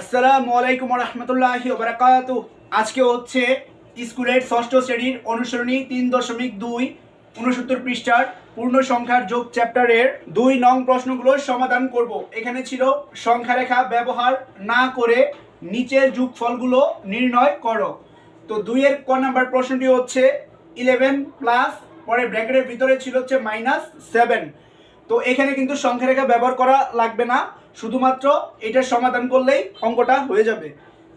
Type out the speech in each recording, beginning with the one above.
আসসালামু আলাইকুম রহমতুল্লাহি ওবরাকাত। আজকে হচ্ছে স্কুলের ষষ্ঠ শ্রেণির অনুসরণী তিন দশমিক দুই উনসত্তর পৃষ্ঠার পূর্ণ সংখ্যার যোগ চ্যাপ্টারের দুই নং প্রশ্নগুলোর সমাধান করব। এখানে ছিল সংখ্যা রেখা ব্যবহার না করে নিচের যোগফলগুলো নির্ণয় করো। তো দুইয়ের ক নাম্বার প্রশ্নটি হচ্ছে ইলেভেন প্লাস পরে ব্র্যাকেটের ভিতরে ছিল হচ্ছে মাইনাস সেভেন তো এখানে কিন্তু সংখ্যা রেখা ব্যবহার করা লাগবে না। শুধুমাত্র এটার সমাধান করলেই অঙ্কটা হয়ে যাবে।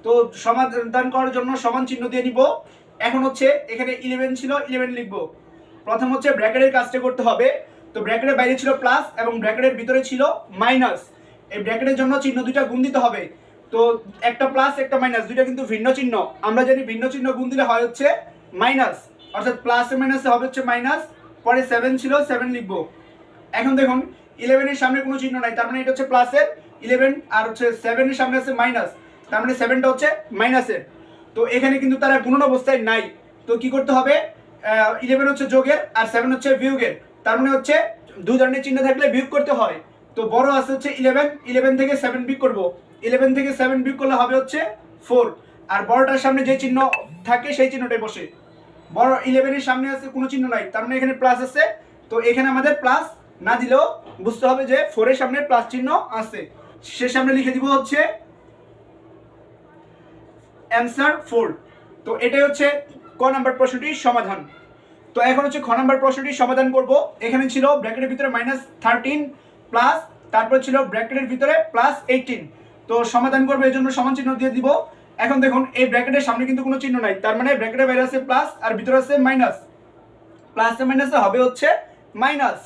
তো সমাধান করার জন্য সমান চিহ্ন দিয়ে নিব। এখন হচ্ছে এখানে ইলেভেন ছিল ইলেভেন লিখব। প্রথম হচ্ছে ব্র্যাকেটের কাজটা করতে হবে। তো ব্র্যাকেটের বাইরে ছিল প্লাস এবং ব্র্যাকেটের ভিতরে ছিল মাইনাস এই ব্র্যাকেটের জন্য চিহ্ন দুইটা গুণ দিতে হবে। তো একটা প্লাস একটা মাইনাস দুইটা কিন্তু ভিন্ন চিহ্ন। আমরা জানি ভিন্ন চিহ্ন গুণ দিলে হয় হচ্ছে মাইনাস অর্থাৎ প্লাস মাইনাসে হবে হচ্ছে মাইনাস পরে সেভেন ছিল সেভেন লিখব। এখন দেখুন ইলেভেনের সামনে কোনো চিহ্ন নাই, তার মানে এটা হচ্ছে প্লাসের ইলেভেন আর হচ্ছে সেভেনের সামনে আছে মাইনাস তার মানে সেভেনটা হচ্ছে মাইনাসের তো এখানে কিন্তু তারা গুণন অবস্থায় নাই। তো কি করতে হবে? ইলেভেন হচ্ছে যোগের আর সেভেন হচ্ছে বিয়োগের। তার মানে হচ্ছে দুই ধরনের চিহ্ন থাকলে বিয়োগ করতে হয়। তো বড় আছে হচ্ছে ইলেভেন ইলেভেন থেকে সেভেন বিয়োগ করব। ইলেভেন থেকে সেভেন বিয়োগ করলে হবে হচ্ছে ফোর আর বড়টার সামনে যে চিহ্ন থাকে সেই চিহ্নটাই বসে। বড় ইলেভেনের সামনে আছে কোনো চিহ্ন নাই, তার মানে এখানে প্লাস আছে। তো এখানে আমাদের প্লাস না দিলেও বুঝতে হবে যে ফোরের সামনে প্লাস চিহ্ন আছে। সে সামনে লিখে দিব হচ্ছে অ্যান্সার ফোর তো এটাই হচ্ছে ক নাম্বার প্রশ্নটির সমাধান। তো এখন হচ্ছে খ নাম্বার প্রশ্নটির সমাধান করব। এখানে ছিল ব্র্যাকেটের ভিতরে মাইনাস থার্টিন প্লাস তারপর ছিল ব্র্যাকেটের ভিতরে প্লাস এইটিন তো সমাধান করব, এই জন্য সমান চিহ্ন দিয়ে দিব। এখন দেখুন, এই ব্র্যাকেটের সামনে কিন্তু কোনো চিহ্ন নাই। তার মানে ব্র্যাকেটের বাইরে আছে প্লাস আর ভিতরে আছে মাইনাস প্লাস মাইনাসে হবে হচ্ছে মাইনাস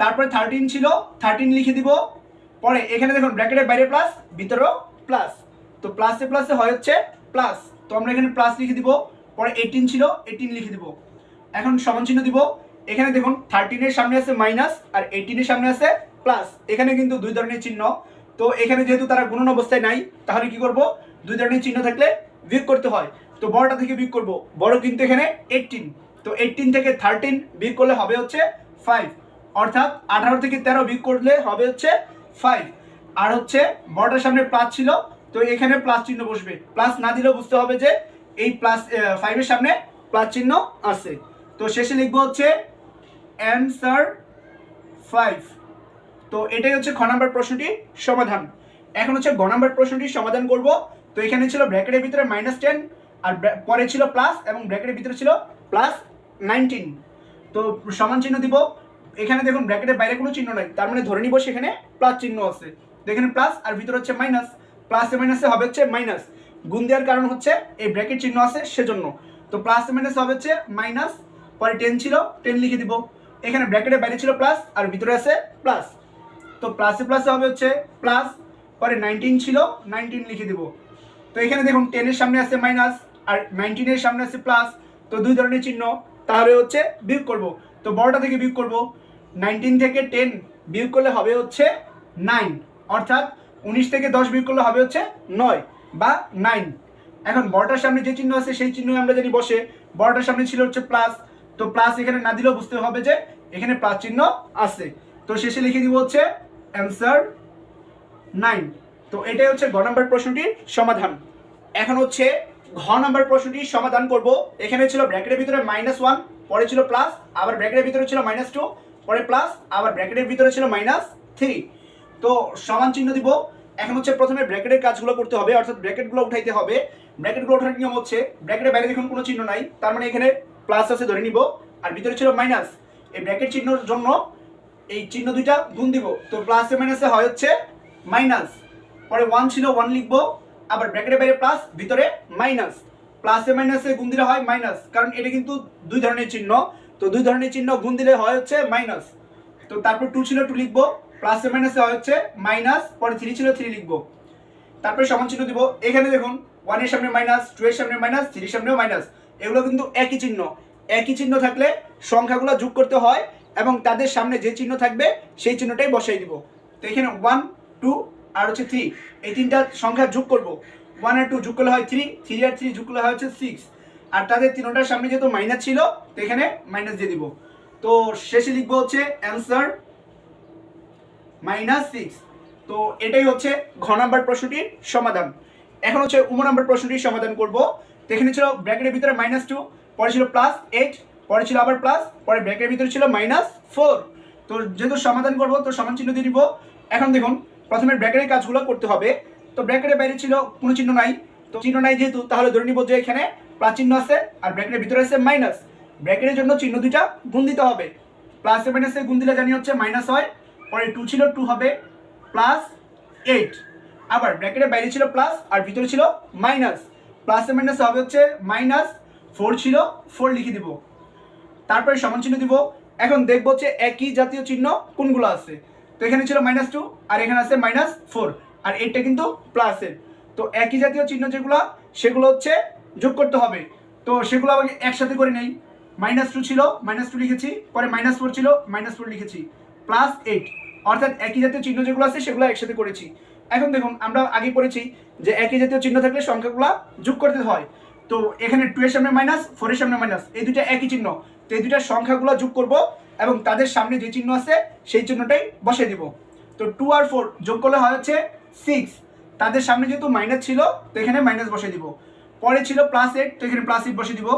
তারপরে থার্টিন ছিল থার্টিন লিখে দিব। পরে এখানে দেখুন ব্র্যাকেটের বাইরে প্লাস ভিতরেও প্লাস তো প্লাসে প্লাসে হয় হচ্ছে প্লাস তো আমরা এখানে প্লাস লিখে দিব। পরে এইটিন ছিল এইটিন লিখে দিব। এখন সমান চিহ্ন দিব। এখানে দেখুন থার্টিনের সামনে আছে মাইনাস আর এইটিনের সামনে আছে প্লাস এখানে কিন্তু দুই ধরনের চিহ্ন। তো এখানে যেহেতু তারা গুণন অবস্থায় নাই, তাহলে কি করব? দুই ধরনের চিহ্ন থাকলে বিয়োগ করতে হয়। তো বড়টা থেকে বিয়োগ করব। বড় কিন্তু এখানে এইটিন তো এইটিন থেকে থার্টিন বিয়োগ করলে হবে হচ্ছে ফাইভ অর্থাৎ আঠারো থেকে তেরো বিয়োগ করলে হবে হচ্ছে ফাইভ আর হচ্ছে বড়টার সামনে প্লাস ছিল, তো এখানে প্লাস চিহ্ন বসবে। প্লাস না দিলেও বুঝতে হবে যে এই প্লাস ফাইভের সামনে প্লাস চিহ্ন আছে। তো শেষে লিখব হচ্ছে অ্যান্সার ফাইভ তো এটাই হচ্ছে খ নাম্বার প্রশ্নটির সমাধান। এখন হচ্ছে গ নাম্বার প্রশ্নটির সমাধান করব। তো এখানে ছিল ব্র্যাকেটের ভিতরে মাইনাস টেন আর পরে ছিল প্লাস এবং ব্র্যাকেটের ভিতরে ছিল প্লাস নাইনটিন তো সমান চিহ্ন দিব এখানে দেখুন ব্র্যাকেটের বাইরে কোনো চিহ্ন নাই। তার মানে ধরে নিব সেখানে প্লাস চিহ্ন আছে। তো এখানে প্লাস আর ভিতরে হচ্ছে মাইনাস প্লাসে মাইনাসে হবে হচ্ছে মাইনাস গুণ দেওয়ার কারণ হচ্ছে এই ব্র্যাকেট চিহ্ন আছে সেজন্য। তো প্লাসে মাইনাসে হবে হচ্ছে মাইনাস পরে টেন ছিল টেন লিখে দিব। এখানে ব্র্যাকেটের বাইরে ছিল প্লাস আর ভিতরে আছে প্লাস তো প্লাসে প্লাসে হবে হচ্ছে প্লাস পরে নাইনটিন ছিল নাইনটিন লিখে দিব। তো এখানে দেখুন টেনের সামনে আছে মাইনাস আর নাইনটিনের সামনে আছে প্লাস তো দুই ধরনের চিহ্ন। তাহলে হচ্ছে বিয়োগ করব। তো বড়টা থেকে বিয়োগ করব। নাইনটিন থেকে টেন বিয়োগ করলে হবে হচ্ছে নাইন। অর্থাৎ উনিশ থেকে দশ বিয়োগ করলে হবে হচ্ছে নয় বা নাইন। এখন বড়টার সামনে যে চিহ্ন আছে, সেই চিহ্ন আমরা জানি বসে। বড়টার সামনে ছিল হচ্ছে প্লাস। তো প্লাস এখানে না দিলেও বুঝতে হবে যে এখানে প্লাস চিহ্ন আছে। তো শেষে লিখে দিব হচ্ছে অ্যান্সার নাইন। তো এটাই হচ্ছে গ নম্বর প্রশ্নটির সমাধান। এখন হচ্ছে ঘ নাম্বার প্রশ্নটির সমাধান করব। এখানে ছিল ব্র্যাকেটের ভিতরে মাইনাস ওয়ান পরে ছিল প্লাস আবার ব্র্যাকেটের ভিতরে ছিল মাইনাস টু পরে প্লাস আবার ব্র্যাকেটের ভিতরে ছিল মাইনাস থ্রি তো সমান চিহ্ন দিব। এখন হচ্ছে প্রথমে ব্র্যাকেটের কাজগুলো করতে হবে, অর্থাৎ ব্র্যাকেটগুলো উঠাইতে হবে। ব্র্যাকেটগুলো ওঠার নিয়ম হচ্ছে ব্র্যাকেটের বাইরে দেখুন কোনো চিহ্ন নাই, তার মানে এখানে প্লাস আছে ধরে নিব, আর ভিতরে ছিল মাইনাস এই ব্র্যাকেট চিহ্নর জন্য এই চিহ্ন দুইটা গুণ দিব। তো প্লাসে মাইনাসে হয় হচ্ছে মাইনাস পরে ওয়ান ছিল ওয়ান লিখব, আবার ব্র্যাকেটের বাইরে প্লাস ভিতরে মাইনাস প্লাসে মাইনাসে গুণ দিলে হয় মাইনাস কারণ এটা কিন্তু দুই ধরনের চিহ্ন। তো দুই ধরনের চিহ্ন গুণ দিলে হয় হচ্ছে মাইনাস তো তারপর টু ছিল টু লিখব প্লাসে মাইনাসে হয় হচ্ছে মাইনাস পরে থ্রি ছিল থ্রি লিখব। তারপরে সমান চিহ্ন দিব, এখানে দেখুন ওয়ানের সামনে মাইনাস টু এর সামনে মাইনাস থ্রির সামনেও মাইনাস এগুলো কিন্তু একই চিহ্ন। একই চিহ্ন থাকলে সংখ্যাগুলো যোগ করতে হয় এবং তাদের সামনে যে চিহ্ন থাকবে সেই চিহ্নটাই বসাই দিব। তো এখানে ওয়ান টু আর হচ্ছে থ্রি এই তিনটা সংখ্যা যোগ করব। ওয়ান আর টু যোগ করলে হয় থ্রি থ্রি আর থ্রি যোগ করলে হয় হচ্ছে সিক্স আর তাদের তিনটার সামনে যেহেতু মাইনাস ছিল, তো এখানে মাইনাস দিয়ে দিব। তো শেষে লিখব হচ্ছে অ্যান্সার মাইনাস সিক্স তো এটাই হচ্ছে ঘ নাম্বার প্রশ্নটির সমাধান। এখন হচ্ছে উম নাম্বার প্রশ্নটির সমাধান করব। তো এখানে ছিল ব্র্যাকেটের ভিতরে মাইনাস টু পরে ছিল প্লাস এইট পরে ছিল আবার প্লাস পরে ব্র্যাকেটের ভিতরে ছিল মাইনাস ফোর তো যেহেতু সমাধান করব, তো সমান চিহ্ন দিয়ে দিব। এখন দেখুন, প্রথমে ব্র্যাকেটের কাজগুলো করতে হবে। তো ব্র্যাকেটের বাইরে ছিল কোনো চিহ্ন নাই। তো চিহ্ন নাই যেহেতু, তাহলে ধরে নিব যে এখানে প্লাস চিহ্ন আছে আর ব্র্যাকেটের ভিতরে আছে মাইনাস ব্র্যাকেটের জন্য চিহ্ন দুইটা গুণ দিতে হবে। প্লাসে মাইনাসে গুণ দিলে জানি হচ্ছে মাইনাস হয়। পরে টু ছিল টু হবে। প্লাস এইট আবার ব্র্যাকেটের বাইরে ছিল প্লাস আর ভিতরে ছিল মাইনাস প্লাসে মাইনাসে হবে হচ্ছে মাইনাস ফোর ছিল ফোর লিখে দিব। তারপরে সমান চিহ্ন দিব। এখন দেখব হচ্ছে একই জাতীয় চিহ্ন কোনগুলো আছে। তো এখানে ছিল মাইনাস টু আর এখানে আছে মাইনাস ফোর আর এইটটা কিন্তু প্লাসের তো একই জাতীয় চিহ্ন যেগুলো, সেগুলো হচ্ছে যোগ করতে হবে। তো সেগুলো আমাকে একসাথে করে নেই। মাইনাস টু ছিল মাইনাস টু লিখেছি, পরে মাইনাস ফোর ছিল মাইনাস ফোর লিখেছি। প্লাস এইট অর্থাৎ একই জাতীয় চিহ্ন যেগুলো আছে সেগুলো একসাথে করেছি। এখন দেখুন, আমরা আগে পড়েছি যে একই জাতীয় চিহ্ন থাকলে সংখ্যাগুলো যোগ করতে হয়। তো এখানে টু এর সামনে মাইনাস ফোর এর সামনে মাইনাস এই দুইটা একই চিহ্ন। তো এই দুইটা সংখ্যাগুলো যোগ করব এবং তাদের সামনে যে চিহ্ন আছে সেই চিহ্নটাই বসিয়ে দিব। তো টু আর ফোর যোগ করলে হয় হচ্ছে সিক্স তাদের সামনে যেহেতু মাইনাস ছিল, তো এখানে মাইনাস বসিয়ে দিব। পরে ছিল প্লাস এইট তো এখানে প্লাস এইট বসে দিব।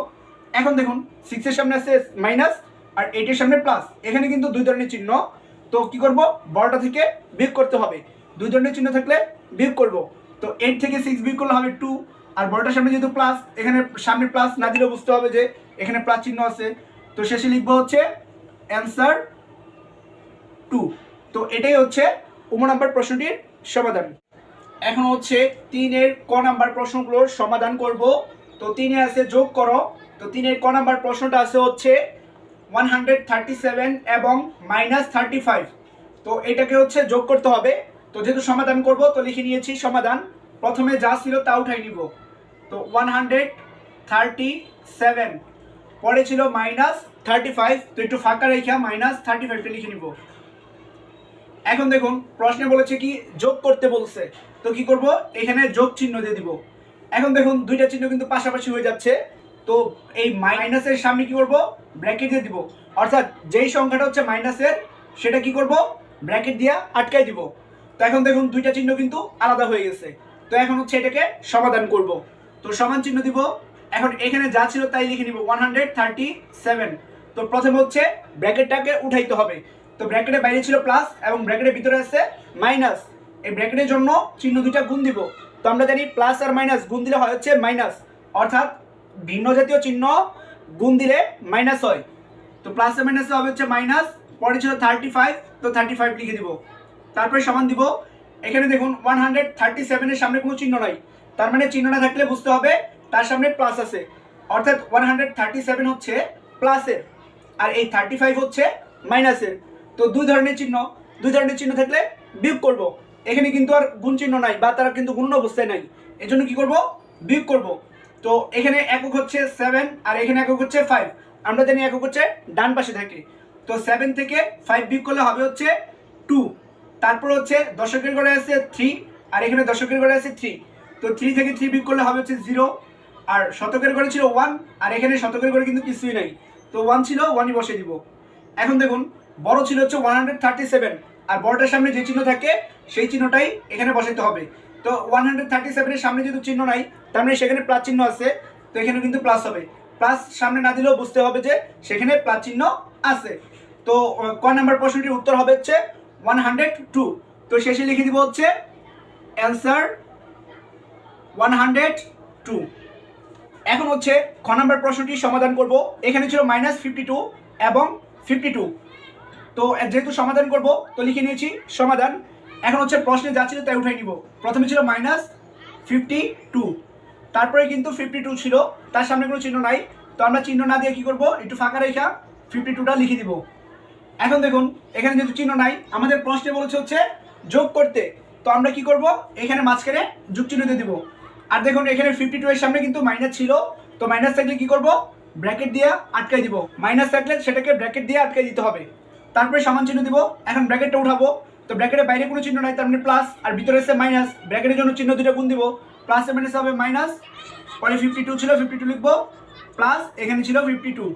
এখন দেখুন সিক্সের সামনে আছে মাইনাস আর এইটের সামনে প্লাস এখানে কিন্তু দুই ধরনের চিহ্ন। তো কি করব? বড়টা থেকে বিয়োগ করতে হবে। দুই ধরনের চিহ্ন থাকলে বিয়োগ করব। তো এইট থেকে সিক্স বিয়োগ করলে হবে টু আর বড়টার সামনে যেহেতু প্লাস এখানে সামনে প্লাস না দিলেও বুঝতে হবে যে এখানে প্লাস চিহ্ন আছে। তো শেষে লিখব হচ্ছে অ্যান্সার টু তো এটাই হচ্ছে উম নাম্বার প্রশ্নটির সমাধান। এখন হচ্ছে তিনের ক নাম্বার প্রশ্নগুলোর সমাধান করব। তো তিনে আছে যোগ করো। তো তিনের ক নাম্বার প্রশ্নটা আছে হচ্ছে ওয়ান হান্ড্রেড থার্টি সেভেন এবং মাইনাস থার্টি ফাইভ তো এটাকে হচ্ছে যোগ করতে হবে। তো যেহেতু সমাধান করব, তো লিখে নিয়েছি সমাধান। প্রথমে যা ছিল তা উঠাই নিব। তো ওয়ান হান্ড্রেড থার্টি সেভেন পরে ছিল মাইনাস থার্টি ফাইভ তো একটু ফাঁকা রেখা মাইনাস থার্টি ফাইভটা লিখে নিব। এখন দেখুন, প্রশ্নে বলেছে কি, যোগ করতে বলছে। তো কি করব? এখানে যোগ চিহ্ন দিয়ে দিব। এখন দেখুন, দুইটা চিহ্ন কিন্তু পাশাপাশি হয়ে যাচ্ছে। তো এই মাইনাসের সামনে কি করব? ব্র্যাকেট দিয়ে দিব। অর্থাৎ যেই সংখ্যাটা হচ্ছে মাইনাসের, সেটা কি করব? ব্র্যাকেট দিয়ে আটকাই দিব। তো এখন দেখুন, দুইটা চিহ্ন কিন্তু আলাদা হয়ে গেছে। তো এখন হচ্ছে এটাকে সমাধান করব। তো সমান চিহ্ন দিব। এখন এখানে যা ছিল তাই লিখে নিব ওয়ান হান্ড্রেড থার্টি সেভেন তো প্রথমে হচ্ছে ব্র্যাকেটটাকে উঠাইতে হবে। তো ব্র্যাকেটের বাইরে ছিল প্লাস এবং ব্র্যাকেটের ভিতরে আছে মাইনাস এই ব্র্যাকেটের জন্য চিহ্ন দুইটা গুণ দিব। তো আমরা জানি প্লাস আর মাইনাস গুণ দিলে হয় হচ্ছে মাইনাস অর্থাৎ ভিন্ন জাতীয় চিহ্ন গুণ দিলে মাইনাস হয়। তো প্লাস আর মাইনাসে হবে হচ্ছে মাইনাস পরে ছিল থার্টি ফাইভ তো থার্টি ফাইভ লিখে দিব। তারপরে সমান দিব, এখানে দেখুন ওয়ান হান্ড্রেড থার্টি সেভেনের সামনে কোনো চিহ্ন নাই। তার মানে চিহ্ন না থাকলে বুঝতে হবে তার সামনে প্লাস আছে। অর্থাৎ ওয়ান হান্ড্রেড থার্টি সেভেন হচ্ছে প্লাসের আর এই থার্টি ফাইভ হচ্ছে মাইনাসের তো দুই ধরনের চিহ্ন, দুই ধরনের চিহ্ন থাকলে বিয়োগ করব। এখানে কিন্তু আর গুণ চিহ্ন নাই বা তারা কিন্তু গুণ অবস্থায় নাই। এই জন্য কি করব? বিয়োগ করব। তো এখানে একক হচ্ছে সেভেন আর এখানে একক হচ্ছে ফাইভ আমরা জানি একক হচ্ছে ডান পাশে থাকে। তো সেভেন থেকে ফাইভ বিয়োগ করলে হবে হচ্ছে টু তারপর হচ্ছে দশকের ঘরে আছে থ্রি আর এখানে দশকের ঘরে আছে থ্রি তো থ্রি থেকে থ্রি বিয়োগ করলে হবে হচ্ছে জিরো আর শতকের ঘরে ছিল ওয়ান আর এখানে শতকের ঘরে কিন্তু কিছুই নাই। তো ওয়ান ছিল ওয়ানই বসে দিব। এখন দেখুন, বড় ছিল হচ্ছে ওয়ান হান্ড্রেড থার্টি সেভেন আর বড়টার সামনে যে চিহ্ন থাকে, সেই চিহ্নটাই এখানে বসাইতে হবে। তো ওয়ান হান্ড্রেড থার্টি সেভেনের সামনে যেহেতু চিহ্ন নাই, তার মানে সেখানে প্লাস চিহ্ন আছে, তো এখানে কিন্তু প্লাস হবে। প্লাস সামনে না দিলেও বুঝতে হবে যে সেখানে প্লাস চিহ্ন আছে। তো ক নাম্বার প্রশ্নটির উত্তর হবে হচ্ছে ওয়ান হান্ড্রেড টু তো শেষে লিখে দিব হচ্ছে অ্যান্সার ওয়ান হান্ড্রেড টু এখন হচ্ছে খ নাম্বার প্রশ্নটির সমাধান করব। এখানে ছিল মাইনাস ফিফটি টু এবং ফিফটি টু তো যেহেতু সমাধান করব, তো লিখে নিয়েছি সমাধান। এখন হচ্ছে প্রশ্নে যা ছিল তাই উঠাই নিব। প্রথমে ছিল মাইনাস ফিফটি টু তারপরে কিন্তু ফিফটি টু ছিল। তার সামনে কোনো চিহ্ন নাই। তো আমরা চিহ্ন না দিয়ে কি করব? একটু ফাঁকা রেখা ফিফটি টুটা লিখে দিব। এখন দেখুন, এখানে যেহেতু চিহ্ন নাই, আমাদের প্রশ্নে বলেছে হচ্ছে যোগ করতে। তো আমরা কি করব? এখানে মাঝখানে যোগ চিহ্ন দিয়ে দিব। আর দেখুন, এখানে ফিফটি টু এর সামনে কিন্তু মাইনাস ছিল। তো মাইনাস থাকলে কি করব? ব্র্যাকেট দিয়ে আটকাই দিব। মাইনাস থাকলে সেটাকে ব্র্যাকেট দিয়ে আটকাই দিতে হবে। তারপরে সমান চিহ্ন দিব। এখন ব্র্যাকেটটা উঠাবো। তো ব্র্যাকেটের বাইরে কোনো চিহ্ন নাই, তার মানে প্লাস আর ভিতরে এসে মাইনাস ব্র্যাকেটের জন্য চিহ্ন দুটো গুণ দিব। প্লাস মাইনাস হবে মাইনাস পরে ফিফটি টু ছিল ফিফটি টু লিখব। প্লাস এখানে ছিল ফিফটি টু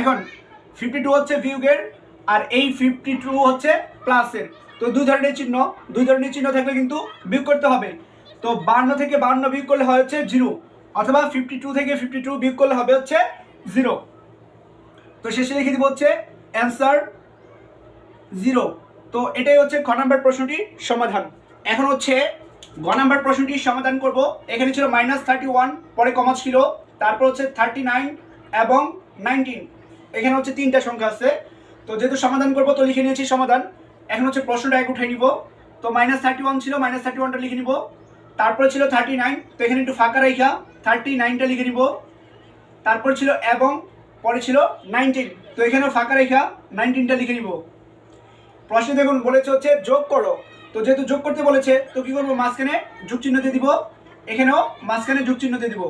এখন ফিফটি টু হচ্ছে ভিউগের আর এই ফিফটি টু হচ্ছে প্লাসের তো দুই ধরনের চিহ্ন, দুই ধরনের চিহ্ন থাকলে কিন্তু বিয়োগ করতে হবে। তো বান্ন থেকে বান্ন বিয়োগ করলে হয় হচ্ছে জিরো অথবা ফিফটি টু থেকে ফিফটি টু বিয়োগ করলে হবে হচ্ছে জিরো তো শেষে লিখে দিব হচ্ছে অ্যান্সার জিরো। তো এটাই হচ্ছে খ নাম্বার প্রশ্নটির সমাধান। এখন হচ্ছে গ নাম্বার প্রশ্নটির সমাধান করব। এখানে ছিল মাইনাস থার্টি ওয়ান পরে কমা ছিল, তারপর হচ্ছে থার্টি নাইন এবং নাইনটিন এখানে হচ্ছে তিনটা সংখ্যা আছে। তো যেহেতু সমাধান করব, তো লিখে নিয়েছি সমাধান। এখন হচ্ছে প্রশ্নটা এক উঠাই নিব। তো মাইনাস থার্টি ওয়ান ছিল মাইনাস থার্টি ওয়ানটা লিখে নিব। তারপরে ছিল থার্টি নাইন তো এখানে একটু ফাঁকা রেখা থার্টি নাইনটা লিখে নিব। তারপর ছিল এবং পরে ছিল নাইনটিন তো এখানেও ফাঁকা রেখা নাইনটিনটা লিখে নিব। প্রশ্নে দেখুন, বলেছে হচ্ছে যোগ করো। তো যেহেতু যোগ করতে বলেছে, তো কি করব? মাঝখানে যোগ চিহ্ন দিয়ে দিব। এখানেও মাঝখানে যোগ চিহ্ন দিয়ে দিব।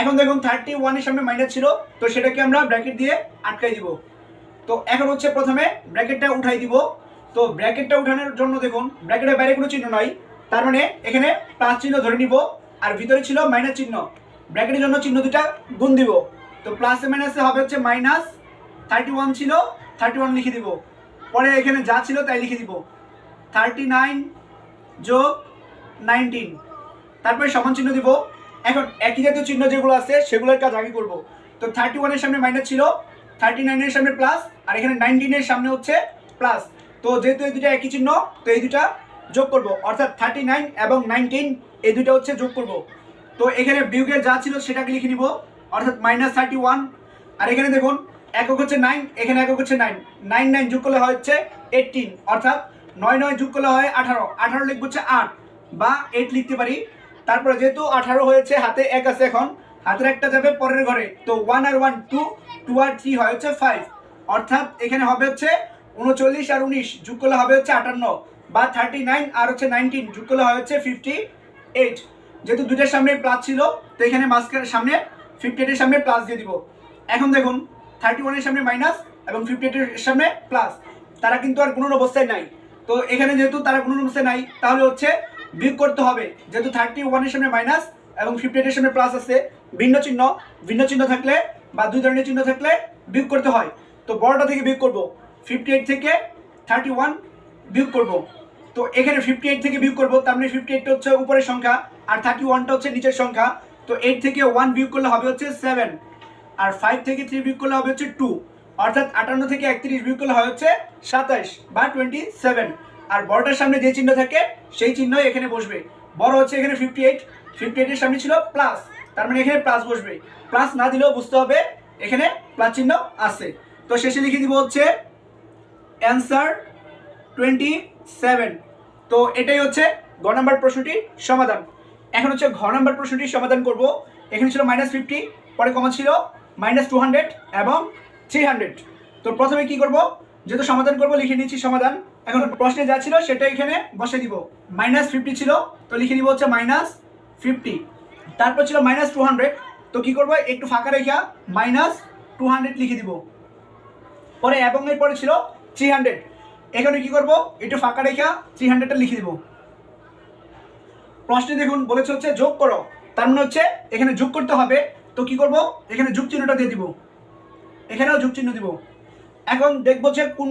এখন দেখুন থার্টি ওয়ানের সামনে মাইনাস ছিল, তো সেটাকে আমরা ব্র্যাকেট দিয়ে আটকাই দিব। তো এখন হচ্ছে প্রথমে ব্র্যাকেটটা উঠাই দিব। তো ব্র্যাকেটটা উঠানোর জন্য দেখুন ব্র্যাকেটের বাইরে কোনো চিহ্ন নয় তার মানে এখানে প্লাস চিহ্ন ধরে নিব, আর ভিতরে ছিল মাইনাস চিহ্ন। ব্র্যাকেটের জন্য চিহ্ন দুটা গুণ দিব। তো প্লাসে মাইনাসে হবে হচ্ছে মাইনাস থার্টি ওয়ান ছিল থার্টি ওয়ান লিখে দিব। পরে এখানে যা ছিল তাই লিখে দিব। থার্টি নাইন যোগ নাইনটিন তারপরে সমান চিহ্ন দিব। এখন একই জাতীয় চিহ্ন যেগুলো আছে, সেগুলোর কাজ আগে করব। তো থার্টি ওয়ানের সামনে মাইনাস ছিল থার্টি নাইনের সামনে প্লাস আর এখানে নাইনটিনের সামনে হচ্ছে প্লাস তো যেহেতু এই দুটো একই চিহ্ন, তো এই দুটা যোগ করব। অর্থাৎ থার্টি নাইন এবং নাইনটিন এই দুটো হচ্ছে যোগ করব। তো এখানে বিয়োগের যা ছিল সেটাকে লিখে নিব। অর্থাৎ মাইনাস থার্টি ওয়ান আর এখানে দেখুন একক হচ্ছে নাইন এখানে একক হচ্ছে নাইন নাইন নাইন যোগ করলে হচ্ছে এইটিন অর্থাৎ নয় নয় যোগ করলে হয় আঠারো। আঠারো লিখব হচ্ছে আট, বা এইট লিখতে পারি। তারপরে যেহেতু আঠারো হয়েছে, হাতে এক আছে এখন, হাতের একটা যাবে পরের ঘরে। তো ওয়ান আর ওয়ান টু টু আর থ্রি হয় হচ্ছে ফাইভ অর্থাৎ এখানে হবে হচ্ছে উনচল্লিশ আর উনিশ, যোগ করলে হবে হচ্ছে আটান্ন, বা থার্টি নাইন আর হচ্ছে নাইনটিন যোগ করলে হয় হচ্ছে ফিফটি এইট যেহেতু দুটার সামনে প্লাস ছিল, তো এখানে মাস্কের সামনে ফিফটি এইটের সামনে প্লাস দিয়ে দিব। এখন দেখুন থার্টি ওয়ানের সামনে মাইনাস এবং ফিফটি এইটের সামনে প্লাস। তারা কিন্তু আর কোনো অবস্থায় নাই। তো এখানে যেহেতু তারা কোনো অবস্থায় নাই, তাহলে হচ্ছে বিয়োগ করতে হবে। যেহেতু থার্টি ওয়ানের সামনে মাইনাস এবং ফিফটি এইটের সামনে প্লাস আছে, ভিন্ন চিহ্ন। ভিন্ন চিহ্ন থাকলে বা দুই ধরনের চিহ্ন থাকলে বিয়োগ করতে হয়। তো বড়টা থেকে বিয়োগ করব। ফিফটি এইট থেকে থার্টি ওয়ান বিয়োগ করব। তো এখানে ফিফটি এইট থেকে বিয়োগ করব, তার মানে ফিফটি এইটটা হচ্ছে উপরের সংখ্যা আর থার্টি ওয়ানটা হচ্ছে নিচের সংখ্যা। তো এইট থেকে ওয়ান বিয়োগ করলে হবে হচ্ছে সেভেন। আর ফাইভ থেকে থ্রি বিয়োগ করলে হবে হচ্ছে টু অর্থাৎ আটান্ন থেকে একত্রিশ বিয়োগ করলে হয় হচ্ছে সাতাশ বা টোয়েন্টি সেভেন আর বড়টার সামনে যে চিহ্ন থাকে, সেই চিহ্নই এখানে বসবে। বড় হচ্ছে এখানে ফিফটি এইট ফিফটি এইটের সামনে ছিল প্লাস তার মানে এখানে প্লাস বসবে। প্লাস না দিলেও বুঝতে হবে, এখানে প্লাস চিহ্ন আছে। তো শেষে লিখে দিব হচ্ছে অ্যান্সার টোয়েন্টি সেভেন তো এটাই হচ্ছে গ নাম্বার প্রশ্নটির সমাধান। এখন হচ্ছে ঘ নাম্বার প্রশ্নটির সমাধান করব। এখানে ছিল মাইনাস ফিফটি পরে কমা ছিল মাইনাস টু হান্ড্রেড এবং থ্রি হান্ড্রেড তো প্রথমে কি করব? যেহেতু সমাধান করব, লিখে নিয়েছি সমাধান। এখন প্রশ্নে যা ছিল সেটা এখানে বসে দিব। মাইনাস ফিফটি ছিল, তো লিখে দিব হচ্ছে মাইনাস ফিফটি তারপর ছিল মাইনাস টু হান্ড্রেড তো কি করব? একটু ফাঁকা রেখা মাইনাস টু হান্ড্রেড লিখে দিব। পরে এবং এর পরে ছিল থ্রি হান্ড্রেড এখানে কি করব? একটু ফাঁকা রেখা থ্রি হান্ড্রেডটা লিখে দিব। প্রশ্নে দেখুন, বলেছে হচ্ছে যোগ করো। তার মানে হচ্ছে এখানে যোগ করতে হবে। তো কি করব? এখানে যোগ চিহ্নটা দিয়ে দিব। এখানেও যোগ চিহ্ন দিব। এখন দেখব যে কোন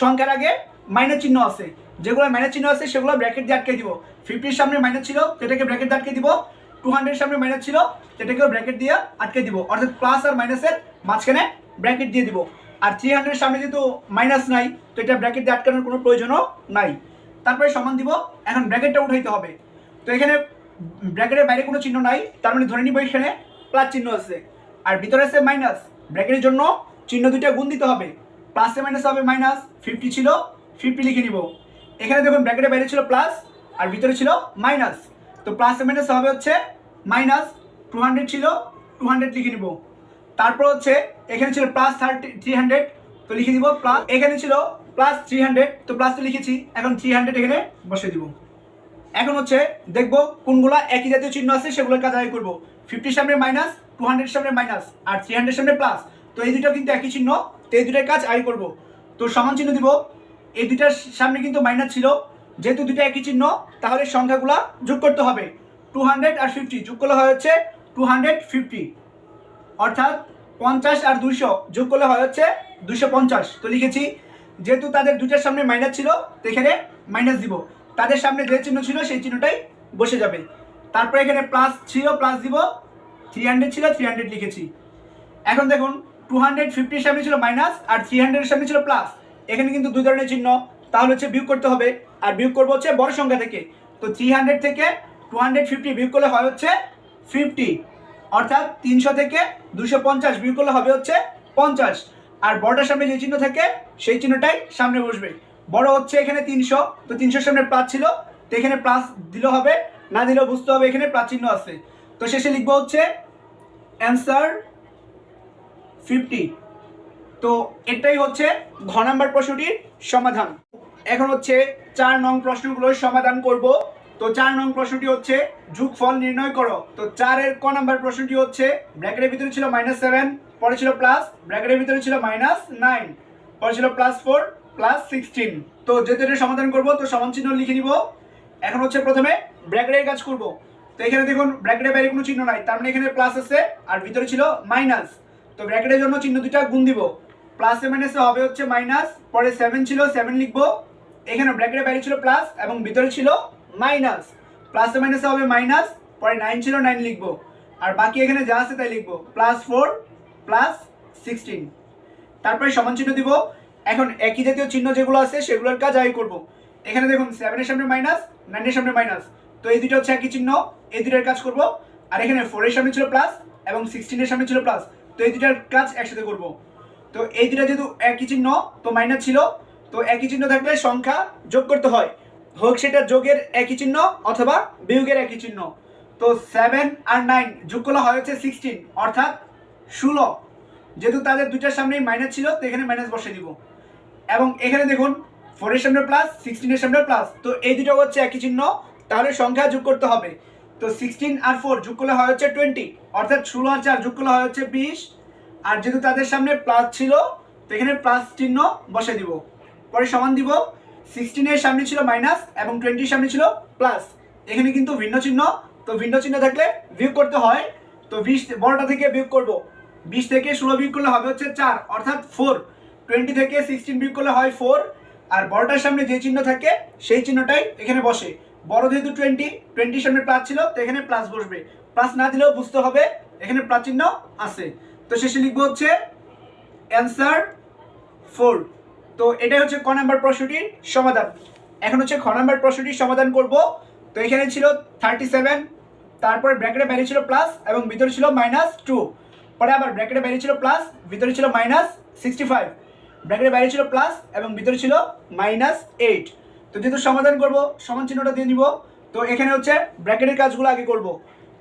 সংখ্যার আগে মাইনাস চিহ্ন আছে। যেগুলো মাইনাস চিহ্ন আছে, সেগুলো ব্র্যাকেট দিয়ে আটকে দিব। ফিফটির সামনে মাইনাস ছিল, সেটাকে ব্র্যাকেট দিয়ে আটকে দিব। টু হান্ড্রেড সামনে মাইনাস ছিল, সেটাকেও ব্র্যাকেট দিয়ে আটকে দিব। অর্থাৎ প্লাস আর মাইনাসের মাঝখানে ব্র্যাকেট দিয়ে দিব। আর থ্রি হান্ড্রেড সামনে যেহেতু মাইনাস নাই, তো এটা ব্র্যাকেট দিয়ে আটকানোর কোনো প্রয়োজনও নাই। তারপরে সমান দিব। এখন ব্র্যাকেটটা উঠাইতে হবে। তো এখানে ব্র্যাকেটের বাইরে কোনো চিহ্ন নাই, তার মানে ধরে নিব এখানে প্লাস চিহ্ন আছে। আর ভিতরে আছে মাইনাস ব্র্যাকেটের জন্য চিহ্ন দুইটা গুণ দিতে হবে। প্লাসে মাইনাস হবে মাইনাস ফিফটি ছিল ফিফটি লিখে নিব। এখানে দেখুন ব্র্যাকেটের বাইরে ছিল প্লাস আর ভিতরে ছিল মাইনাস তো প্লাসে মাইনাস হবে হচ্ছে মাইনাস টু হান্ড্রেড ছিল টু হান্ড্রেড লিখে নিব। তারপর হচ্ছে এখানে ছিল প্লাস থার্টি থ্রি হান্ড্রেড তো লিখে দিব প্লাস এখানে ছিল প্লাস থ্রি হান্ড্রেড তো প্লাস তো লিখেছি। এখন থ্রি হান্ড্রেড এখানে বসে দিব। এখন হচ্ছে দেখব কোনগুলো একই জাতীয় চিহ্ন আছে, সেগুলোর কাজ আগে করব। ফিফটির সামনে মাইনাস টু হান্ড্রেড সামনে মাইনাস আর থ্রি হান্ড্রেড সামনে প্লাস তো এই দুটো কিন্তু একই চিহ্ন, তো এই দুটার কাজ আগে করব। তো সমান চিহ্ন দিব। এই দুটার সামনে কিন্তু মাইনাস ছিল। যেহেতু দুটো একই চিহ্ন, তাহলে সংখ্যাগুলা যোগ করতে হবে। টু হান্ড্রেড আর ফিফটি যোগ করলে হয় হচ্ছে টু হান্ড্রেড ফিফটি অর্থাৎ পঞ্চাশ আর দুশো যোগ করলে হয় হচ্ছে দুশো পঞ্চাশ। তো লিখেছি, যেহেতু তাদের দুটার সামনে মাইনাস ছিল, তো এখানে মাইনাস দিব। তাদের সামনে যে চিহ্ন ছিল, সেই চিহ্নটাই বসে যাবে। তারপরে এখানে প্লাস ছিল প্লাস দিব। থ্রি হান্ড্রেড ছিল থ্রি হান্ড্রেড লিখেছি। এখন দেখুন টু হান্ড্রেড ফিফটির সামনে ছিল মাইনাস আর থ্রি হান্ড্রেডের সামনে ছিল প্লাস এখানে কিন্তু দুই ধরনের চিহ্ন। তাহলে হচ্ছে বিয়োগ করতে হবে। আর বিয়োগ করব হচ্ছে বড় সংখ্যা থেকে। তো থ্রি হান্ড্রেড থেকে টু হান্ড্রেড ফিফটি বিয়োগ করলে হয় হচ্ছে ফিফটি অর্থাৎ তিনশো থেকে দুশো পঞ্চাশ বিয়োগ করলে হবে হচ্ছে পঞ্চাশ। আর বড়টার সামনে যে চিহ্ন থাকে, সেই চিহ্নটাই সামনে বসবে। বড় হচ্ছে এখানে তিনশো। তো তিনশোর সামনে প্লাস ছিল। তো এখানে প্লাস দিলে হবে না দিলেও বুঝতে হবে, এখানে চিহ্ন আছে। তো শেষে লিখব হচ্ছে অ্যান্সার ফিফটি তো এটাই হচ্ছে ঘ নাম্বার প্রশ্নটির সমাধান। এখন হচ্ছে চার নং প্রশ্নগুলোর সমাধান করব। তো চার নং প্রশ্নটি হচ্ছে, যোগফল নির্ণয় করো। তো চারের ক নাম্বার প্রশ্নটি হচ্ছে, ব্র্যাকেটের ভিতরে ছিল মাইনাস সেভেন পরে ছিল প্লাস ব্র্যাকেটের ভিতরে ছিল মাইনাস নাইন পরে ছিল প্লাস ফোর প্লাস সিক্সটিন তো যেহেতু এটা সমাধান করব, তো সমান চিহ্ন লিখে নিব। এখন হচ্ছে প্রথমে ব্র্যাকেটের কাজ করব। তো এখানে দেখুন ব্র্যাকেটের বাইরে কোনো চিহ্ন নাই। তার মানে এখানে প্লাস আছে আর ভিতরে ছিল মাইনাস তো ব্র্যাকেটের জন্য চিহ্ন দুইটা গুণ দিব। প্লাসে মাইনাসে হবে হচ্ছে মাইনাস পরে সেভেন ছিল সেভেন লিখব। এখানে ব্র্যাকেটের বাইরে ছিল প্লাস এবং ভিতরে ছিল মাইনাস প্লাসে মাইনাসে হবে মাইনাস পরে নাইন ছিল নাইন লিখব। আর বাকি এখানে যা আছে তাই লিখব। প্লাস ফোর প্লাস সিক্সটিন তারপরে সমান চিহ্ন দিব। এখন একই জাতীয় চিহ্ন যেগুলো আছে সেগুলোর কাজ আগে করব। এখানে দেখুন সেভেনের সামনে মাইনাস নাইনের সামনে মাইনাস তো এই দুটো হচ্ছে একই চিহ্ন, এই দুটার কাজ করব। আর এখানে ফোরের সামনে ছিল প্লাস এবং সিক্সটিনের সামনে ছিল প্লাস তো এই দুটার কাজ একসাথে করব। তো এই দুটা যেহেতু একই চিহ্ন, তো মাইনাস ছিল। তো একই চিহ্ন থাকলে সংখ্যা যোগ করতে হয়। হোক সেটা যোগের একই চিহ্ন অথবা বিয়োগের একই চিহ্ন। তো সেভেন আর নাইন যোগ করলে হয় হচ্ছে সিক্সটিন অর্থাৎ ষোলো। যেহেতু তাদের দুইটার সামনেই মাইনাস ছিল, তো এখানে মাইনাস বসে দিব। এবং এখানে দেখুন ফোরের সামনে প্লাস সিক্সটিনের সামনে প্লাস তো এই দুটো হচ্ছে একই চিহ্ন, তাহলে সংখ্যা যোগ করতে হবে। তো সিক্সটিন আর ফোর যোগ করলে হয় হচ্ছে টোয়েন্টি অর্থাৎ ষোলো আর চার যোগ করলে হয় হচ্ছে বিশ। আর যেহেতু তাদের সামনে প্লাস ছিল, তো এখানে প্লাস চিহ্ন বসে দিব। পরে সমান দিব সিক্সটিনের সামনে ছিল মাইনাস এবং টোয়েন্টির সামনে ছিল প্লাস এখানে কিন্তু ভিন্ন চিহ্ন, তো ভিন্ন চিহ্ন থাকলে বিয়োগ করতে হয়। তো বিশ বড়টা থেকে বিয়োগ করব। বিশ থেকে ষোলো বিয়োগ করলে হবে হচ্ছে চার, অর্থাৎ ফোর টোয়েন্টি থেকে সিক্সটিন বিয়োগ করলে হয় ফোর আর বড়টার সামনে যে চিহ্ন থাকে, সেই চিহ্নটাই এখানে বসে। বড় যেহেতু টোয়েন্টি টোয়েন্টির সামনে প্লাস ছিল, তো এখানে প্লাস বসবে। প্লাস না দিলেও বুঝতে হবে, এখানে প্লাস চিহ্ন আছে। তো শেষে লিখব হচ্ছে অ্যান্সার ফোর তো এটাই হচ্ছে ক নাম্বার প্রশ্নটির সমাধান। এখন হচ্ছে খ নাম্বার প্রশ্নটির সমাধান করব। তো এখানে ছিল থার্টি সেভেন তারপরে ব্র্যাকেটে বাইরে ছিল প্লাস এবং ভিতরে ছিল মাইনাস টু পরে আবার ব্র্যাকেটে বাইরে ছিল প্লাস ভিতরে ছিল মাইনাস সিক্সটি ফাইভ ব্র্যাকেটের বাইরে ছিল প্লাস এবং ভিতরে ছিল মাইনাস এইট তো যেহেতু সমাধান করব, সমান চিহ্নটা দিয়ে নিব, তো এখানে হচ্ছে ব্র্যাকেটের কাজগুলো আগে করব।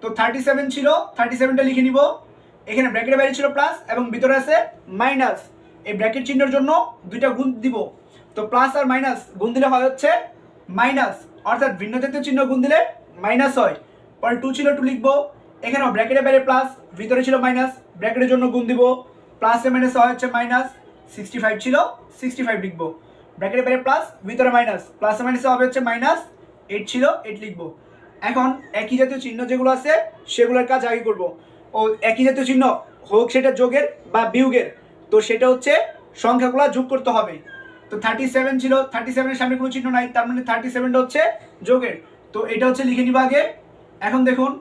তো থার্টি সেভেন ছিল থার্টি সেভেনটা লিখে নিব। এখানে ব্র্যাকেটের বাইরে ছিল প্লাস এবং ভিতরে আছে মাইনাস এই ব্র্যাকেট চিহ্নের জন্য দুইটা গুণ দিব। তো প্লাস আর মাইনাস গুণ দিলে হয় হচ্ছে মাইনাস অর্থাৎ ভিন্ন জাতীয় চিহ্ন গুণ দিলে মাইনাস হয়। পরে টু ছিল টু লিখব। এখানেও ব্র্যাকেটের বাইরে প্লাস ভিতরে ছিল মাইনাস ব্র্যাকেটের জন্য গুণ দিব। প্লাসে মাইনাস হয় হচ্ছে মাইনাস সিক্সটি ফাইভ ছিল সিক্সটি ফাইভ লিখব ব্র্যাকেটের বাইরে প্লাস ভিতরে মাইনাস প্লাসে মাইনাসে হবে হচ্ছে মাইনাস এইট ছিল এইট লিখব। এখন একই জাতীয় চিহ্ন যেগুলো আছে, সেগুলোর কাজ আগে করব। ও, একই জাতীয় চিহ্ন হোক সেটা যোগের বা বিয়োগের, তো সেটা হচ্ছে সংখ্যাগুলো যোগ করতে হবে। তো থার্টি সেভেন ছিল থার্টি সেভেনের সামনে কোনো চিহ্ন নাই, তার মানে থার্টি সেভেনটা হচ্ছে যোগের। তো এটা হচ্ছে লিখে নিবা আগে। এখন দেখুন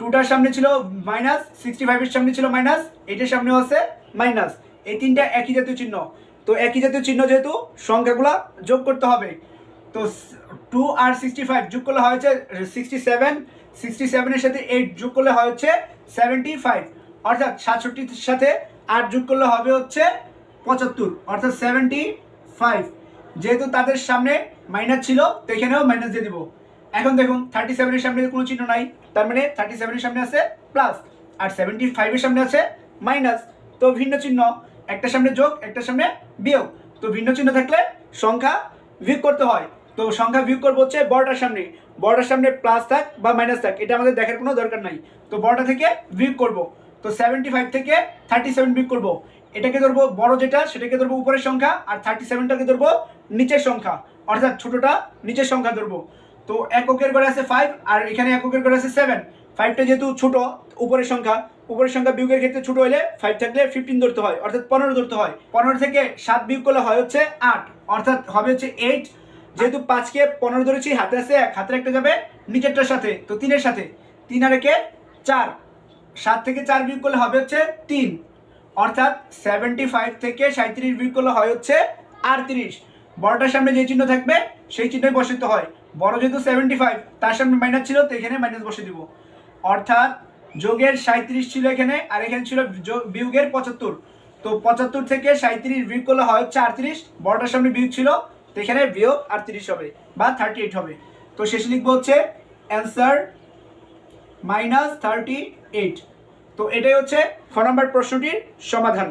টুটার সামনে ছিল মাইনাস সিক্সটি ফাইভের সামনে ছিল মাইনাস এইটার সামনে হচ্ছে মাইনাস এই তিনটা একই জাতীয় চিহ্ন। তো একই জাতীয় চিহ্ন যেহেতু, সংখ্যাগুলা যোগ করতে হবে। তো টু আর সিক্সটি ফাইভ যোগ করলে হয় হচ্ছে সিক্সটি সেভেন সিক্সটি সেভেনের সাথে এইট যোগ করলে হয় হচ্ছে সেভেন্টি ফাইভ অর্থাৎ সাতষট্টির সাথে আট যোগ করলে হবে হচ্ছে পঁচাত্তর, অর্থাৎ সেভেন্টি ফাইভ যেহেতু তাদের সামনে মাইনাস ছিল, তো এখানেও মাইনাস দিয়ে দিব। এখন দেখুন থার্টি সেভেনের সামনে কোনো চিহ্ন নাই, তার মানে থার্টি সেভেনের সামনে আছে প্লাস আর সেভেন্টি ফাইভের সামনে আছে মাইনাস তো ভিন্ন চিহ্ন একটা সামনে যোগ একটা সামনে বিয়োগ। তো ভিন্ন চিহ্ন থাকলে সংখ্যা বিয়োগ করতে হয়। তো সংখ্যা বিয়োগ করব হচ্ছে বড়টার সামনে। বড়টার সামনে প্লাস থাক বা মাইনাস থাক, এটা আমাদের দেখার কোনো দরকার নাই। তো বড়টা থেকে বিয়োগ করব। তো সেভেন্টি ফাইভ থেকে থার্টি সেভেন বিয়োগ করব। এটাকে ধরবো বড় যেটা, সেটাকে ধরবো উপরের সংখ্যা, আর থার্টি সেভেনটাকে ধরবো নিচের সংখ্যা। অর্থাৎ ছোটোটা নিচের সংখ্যা ধরবো। তো এককের ঘরে আছে ফাইভ আর এখানে এককের ঘরে আছে সেভেন ফাইভটা যেহেতু ছোট, উপরের সংখ্যা উপরের সংখ্যা বিয়োগের ক্ষেত্রে ছোট হলে ফাইভ থাকলে ফিফটিন ধরতে হয়, অর্থাৎ পনেরো ধরতে হয়। পনেরো থেকে সাত বিয়োগ করলে হয় হচ্ছে আট, অর্থাৎ হবে হচ্ছে এইট যেহেতু পাঁচকে পনেরো ধরেছি, হাতে আছে এক, হাতের একটা যাবে নিচেরটার সাথে, তো তিনের সাথে। তিন আর একে চার, সাত থেকে চার বিয়োগ করলে হবে হচ্ছে তিন, অর্থাৎ সেভেন্টি ফাইভ থেকে সাঁত্রিশ বিয়োগ করলে হয় হচ্ছে আটত্রিশ। বড়টার সামনে যে চিহ্ন থাকবে, সেই চিহ্নই বসাতে হয়। বড় যেহেতু সেভেন্টি ফাইভ তার সামনে মাইনাস ছিল, তো এখানে মাইনাস বসে দিব। অর্থাৎ যোগের সাঁত্রিশ ছিল এখানে, আর এখানে ছিল যোগ- বিয়োগের পঁচাত্তর। তো পঁচাত্তর থেকে সাঁত্রিশ বিয়োগ করলে হয় হচ্ছে আটত্রিশ বড়টার সামনে বিয়োগ ছিল, তো এখানে বিয়োগ আটত্রিশ হবে বা থার্টি এইট হবে। তো শেষ লিখব হচ্ছে অ্যান্সার মাইনাস থার্টি এইট তো এটাই হচ্ছে ছ নম্বর প্রশ্নটির সমাধান।